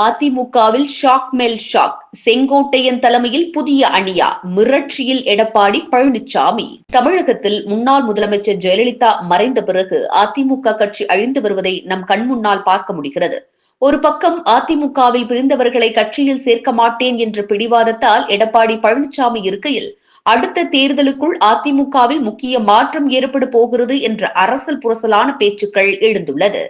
அதிமுகவில் ஷாக் மேல் ஷாக். செங்கோட்டையன் தலைமையில் புதிய அணியா? மிரட்சியில் எடப்பாடி பழனிசாமி தமிழகத்தில் முன்னாள் முதலமைச்சர் ஜெயலலிதா மறைந்த பிறகு அதிமுக கட்சி அழிந்து வருவதை நம் கண்முன்னால் பார்க்க முடிகிறது. ஒரு பக்கம் அதிமுகவில் பிரிந்தவர்களை கட்சியில் சேர்க்க மாட்டேன் என்ற பிடிவாதத்தால் எடப்பாடி பழனிசாமி இருக்கையில் அடுத்த தேர்தலுக்குள் அதிமுகவில் முக்கிய மாற்றம் ஏற்பட போகிறது என்ற அரசல் புரசலான பேச்சுக்கள் எழுந்துள்ளது.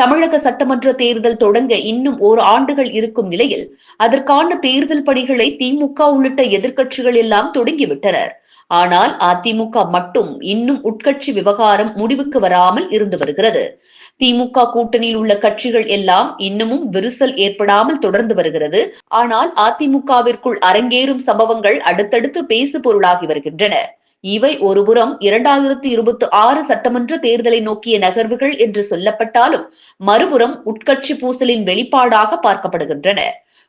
தமிழக சட்டமன்ற தேர்தல் தொடங்க இன்னும் ஓர் ஆண்டுகள் இருக்கும் நிலையில் அதற்கான தேர்தல் பணிகளை திமுக உள்ளிட்ட எதிர்க்கட்சிகள் எல்லாம் தொடங்கிவிட்டனர். ஆனால் அதிமுக மட்டும் இன்னும் உட்கட்சி விவகாரம் முடிவுக்கு வராமல் இருந்து வருகிறது. திமுக கூட்டணியில் உள்ள கட்சிகள் எல்லாம் இன்னமும் விரிசல் ஏற்படாமல் தொடர்ந்து வருகிறது. ஆனால் அதிமுகவிற்குள் அரங்கேறும் சம்பவங்கள் அடுத்தடுத்து பேசு பொருளாகி வருகின்றன. இவை ஒருபுறம் இரண்டாயிரத்தி இருபத்தி ஆறு சட்டமன்ற தேர்தலை நோக்கிய நகர்வுகள் என்று சொல்லப்பட்டாலும் மறுபுறம் உட்கட்சி பூசலின் வெளிப்பாடாக பார்க்கப்படுகின்றன.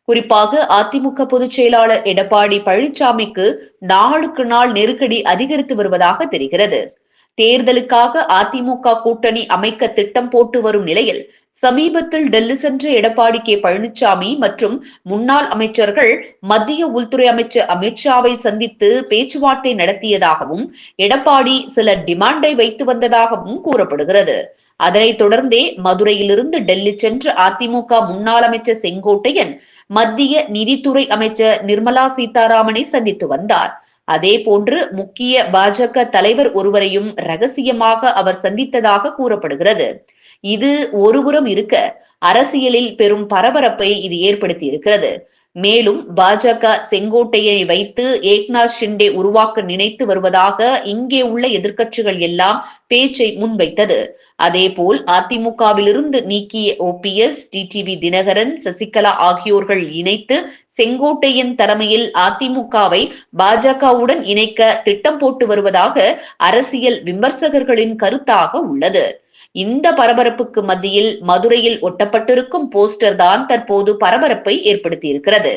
குறிப்பாக அதிமுக பொதுச் செயலாளர் எடப்பாடி பழனிசாமிக்கு நாளுக்கு நாள் நெருக்கடி அதிகரித்து வருவதாக தெரிகிறது. தேர்தலுக்காக அதிமுக கூட்டணி அமைக்க திட்டம் போட்டு வரும் நிலையில் சமீபத்தில் டெல்லி சென்ற எடப்பாடி கே பழனிசாமி மற்றும் முன்னாள் அமைச்சர்கள் மத்திய உள்துறை அமைச்சர் அமித்ஷாவை சந்தித்து பேச்சுவார்த்தை நடத்தியதாகவும் எடப்பாடி சில டிமாண்டை வைத்து வந்ததாகவும் கூறப்படுகிறது. அதனைத் தொடர்ந்தே மதுரையிலிருந்து டெல்லி சென்ற அதிமுக முன்னாள் அமைச்சர் செங்கோட்டையன் மத்திய நிதித்துறை அமைச்சர் நிர்மலா சீதாராமனை சந்தித்து வந்தார். அதே போன்று முக்கிய பாஜக தலைவர் ஒருவரையும் ரகசியமாக அவர் சந்தித்ததாக கூறப்படுகிறது. இது ஒருபுறம் இருக்க அரசியலில் பெரும் பரபரப்பை இது ஏற்படுத்தி இருக்கிறது மேலும் பாஜக செங்கோட்டையை வைத்து ஏக்நாத் ஷிண்டே உருவாக்க நினைத்து வருவதாக இங்கே உள்ள எதிர்க்கட்சிகள் எல்லாம் பேச்சை முன்வைத்தது. அதேபோல் அதிமுகவிலிருந்து நீக்கிய ஓபிஎஸ் டிடிவி தினகரன் சசிகலா ஆகியோர்கள் இணைத்து செங்கோட்டையின் தலைமையில் அதிமுகவை பாஜகவுடன் இணைக்க திட்டம் போட்டு வருவதாக அரசியல் விமர்சகர்களின் கருத்தாக உள்ளது. இந்த பரபரப்புக்கு மத்தியில் மதுரையில் ஒட்டப்பட்டிருக்கும் போஸ்டர் தான் தற்போது பரபரப்பை ஏற்படுத்தியிருக்கிறது.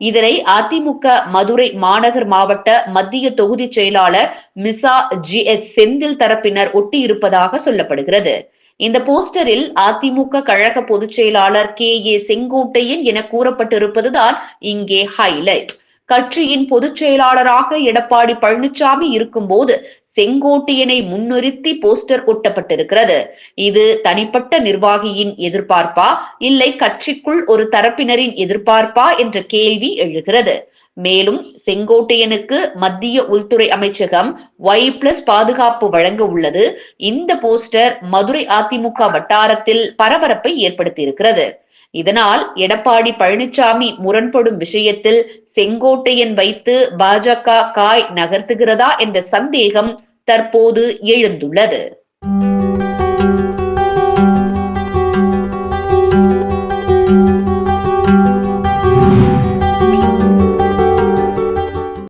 இதனை அதிமுக மதுரை மாநகர் மாவட்ட மத்திய தொகுதி செயலாளர் மிசா ஜி எஸ் செந்தில் தரப்பினர் ஒட்டியிருப்பதாக சொல்லப்படுகிறது. இந்த போஸ்டரில் அதிமுக கழக பொதுச் செயலாளர் கே ஏ செங்கோட்டையன் என கூறப்பட்டிருப்பதுதான் இங்கே ஹைலைட் கட்சியின் பொதுச் செயலாளராக எடப்பாடி பழனிசாமி இருக்கும்போது செங்கோட்டையனை முன்னிறுத்தி போஸ்டர் ஒட்டப்பட்டிருக்கிறது இது தனிப்பட்ட நிர்வாகியின் எதிர்பார்ப்பா? இல்லை கட்சிக்குள் ஒரு தரப்பினரின் எதிர்பார்ப்பா? என்ற கேள்வி எழுகிறது. மேலும் செங்கோட்டையனுக்கு மத்திய உள்துறை அமைச்சகம் ஒய் பிளஸ் பாதுகாப்பு வழங்க உள்ளது. இந்த போஸ்டர் மதுரை அதிமுக வட்டாரத்தில் பரபரப்பை ஏற்படுத்தியிருக்கிறது. இதனால் எடப்பாடி பழனிசாமி முரண்படும் விஷயத்தில் செங்கோட்டையன் வைத்து பாஜக காய் நகர்த்துகிறதா? என்ற சந்தேகம் தற்போது எழுந்துள்ளது.